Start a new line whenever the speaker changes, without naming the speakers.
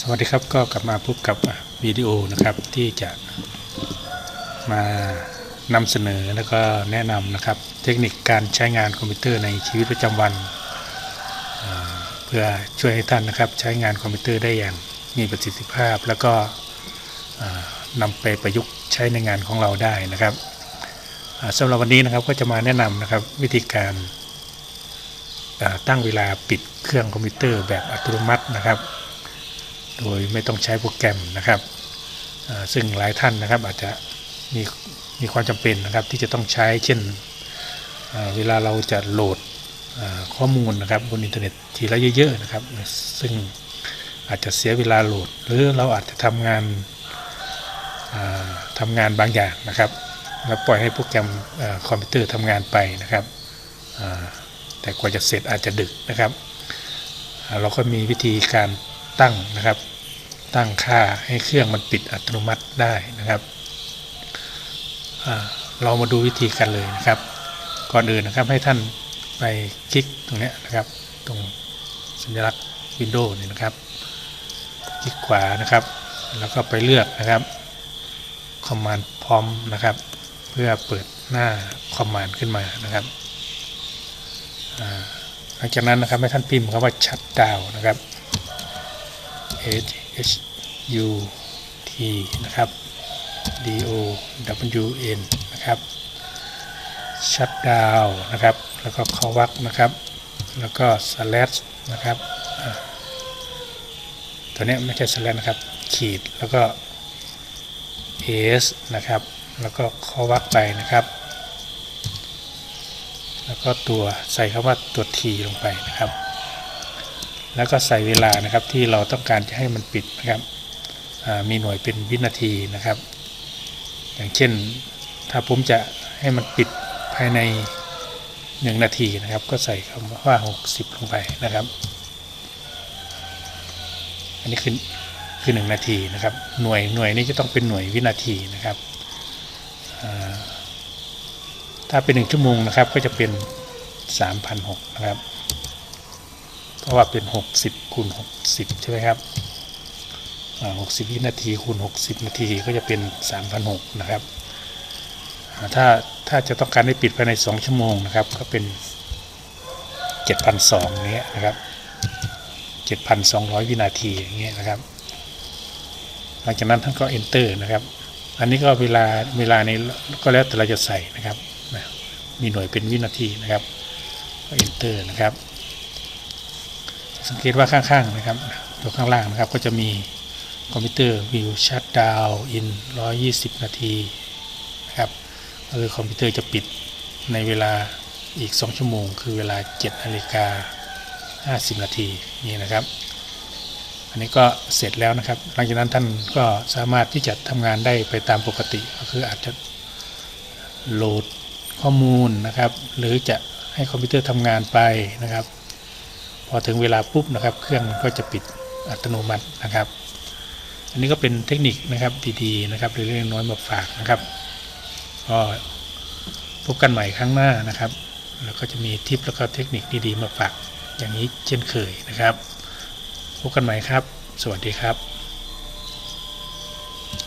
สวัสดีครับก็กลับมาพบกับวิดีโอนะครับที่จะมานำเสนอแล้วก็แนะนำนะครับ เทคนิคการใช้งานคอมพิวเตอร์ในชีวิตประจำวัน เพื่อช่วยให้ท่านนะครับใช้งานคอมพิวเตอร์ได้อย่างมีประสิทธิภาพ แล้วก็นำไปประยุกต์ใช้ในงานของเราได้นะครับสำหรับวันนี้นะครับก็จะมาแนะนำนะครับวิธีการตั้งเวลาปิดเครื่องคอมพิวเตอร์แบบอัตโนมัตินะครับ โดยไม่ต้องใช้โปรแกรมนะครับ ซึ่งหลายท่านนะครับอาจจะมีมีความจำเป็นนะครับที่จะต้องใช้เช่นเวลาเราจะโหลดข้อมูลนะครับบนอินเทอร์เน็ตทีละเยอะๆนะครับ ซึ่งอาจจะเสียเวลาโหลด หรือเราอาจจะทำงานอ่าทำงานบางอย่างนะครับแล้วปล่อยให้โปรแกรมอคอมพิวเตอร์ทำงานไปนะครับแต่กว่าจะเสร็จอาจจะดึกนะครับ เราก็มีวิธีการตั้งนะครับ ตั้งค่าให้เครื่องมันปิดอัตโนมัติได้นะครับ เรามาดูวิธีกันเลยนะครับ ก่อนอื่นนะครับให้ท่านไปคลิกตรงนี้นะครับ ตรงสัญลักษณ์ Windows นี่นะครับคลิกขวานะครับ แล้วก็ไปเลือกนะครับ Command Prompt นะครับ เพื่อเปิดหน้า Command ขึ้นมานะครับหลังจากนั้นนะครับให้ท่านพิมพ์คำว่า Shut Down นะครับ H H U T นะครับ D O W N นะครับชัดดาวนะครับ แล้วก็เข้าวักนะครับ แล้วก็ slash นะครับ ตัวนี้ไม่ใช่ slash นะครับ ขีดแล้วก็ s นะครับ แล้วก็เข้าวักไปนะครับ แล้วก็ตัวใส่คำว่าตัว t ลงไปนะครับ แล้วก็ใส่เวลานะครับที่เราต้องการจะให้มันปิดนะครับมีหน่วยเป็นวินาทีนะครับ อย่างเช่นถ้าผมจะให้มันปิดภายใน 1 นาทีนะครับ ก็ใส่คำว่า 60 ลงไปนะครับ อันนี้คือคือ1นาทีนะครับหน่วยหน่วยนี้จะต้องเป็นหน่วยวินาทีนะครับถ้าเป็น 1 ชั่วโมงนะครับก็จะเป็น 3,600นะครับ เพราะว่าเป็น 60คูณ60 ใช่ไหมครับ60วินาทีคูณ 60 นาทีก็จะเป็น 3,600 นะครับถ้าถ้าจะต้องการให้ปิดภายใน 2 ชั่วโมงนะครับ ก็เป็น 7,200เนี้ยนะครับ 7,200 วินาทีอย่างเงี้ยนะครับ หลังจากนั้นท่านก็ enter นะครับ อันนี้ก็เวลาเวลานี้ก็แล้วแต่เราจะใส่นะครับ มีหน่วยเป็นวินาทีนะครับก็ enter นะครับ สังเกตว่าข้างๆนะครับ ตัวข้างล่างนะครับก็จะมีคอมพิวเตอร์ View Shutdown in 120 นาทีนะครับก็คือคอมพิวเตอร์จะปิดในเวลาอีก 2 ชั่วโมง คือเวลา7นาฬิกา50 นาทีนี่นะครับ อันนี้ก็เสร็จแล้วนะครับ หลังจากนั้นท่านก็สามารถที่จะทำงานได้ไปตามปกติ ก็คืออาจจะโหลดข้อมูลนะครับ หรือจะให้คอมพิวเตอร์ทำงานไปนะครับ อถึงเวลาปุ๊บนะครับ เครื่องมันก็จะปิดอัตโนมัตินะครับ อันนี้ก็เป็นเทคนิคนะครับดีๆนะครับเรื่องน้อยมาฝากนะครับก็พบกันใหม่ครั้งหน้านะครับ แล้วก็จะมีทิปแล้วก็เทคนิคดีๆมาฝากอย่างนี้เช่นเคยนะครับ พบกันใหม่ครับ สวัสดีครับ